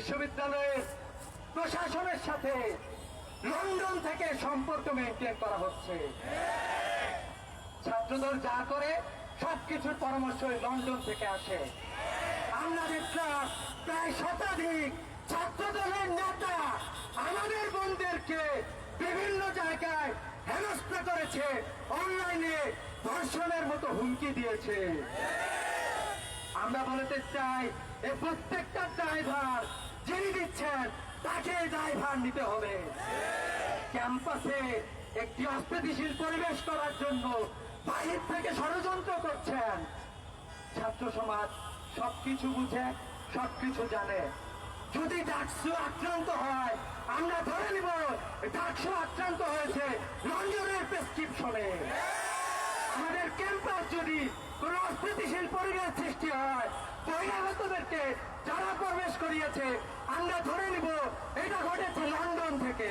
বিশ্ববিদ্যালয়ের প্রশাসনের সাথে লন্ডন থেকে সম্পর্ক মেনটেন করা হচ্ছে। ছাত্রদল যা করে, সবকিছুর পরামর্শ লন্ডন থেকে আসে। প্রায় শতাধিক ছাত্রদলের নেতা আমাদের বোনদেরকে বিভিন্ন জায়গায় করেছে, অনলাইনে ধর্ষণের মতো হুমকি দিয়েছে। আমরা বলতে চাই এই প্রত্যেকটা ড্রাইভার যিনি দিচ্ছেন, তাকে ড্রাইভার নিতে হবে। ক্যাম্পাসে একটি অস্থিতিশীল পরিবেশ করার জন্য বাহির থেকে ষড়যন্ত্র করছেন। ছাত্র সমাজ সবকিছু বুঝে, সবকিছু জানে। যদি ডাকসু আক্রান্ত হয়, আমরা ধরে নিব, ডাকসু আক্রান্ত হয়েছে রঞ্জনের প্রেসক্রিপশনে। আমাদের ক্যাম্পাস যদি কোন অস্থিতিশীল পরিবেশ পরিণাহতদেরকে যারা প্রবেশ করিয়েছে আমরা ধরে নিব এটা ঘটেছে লন্ডন থেকে।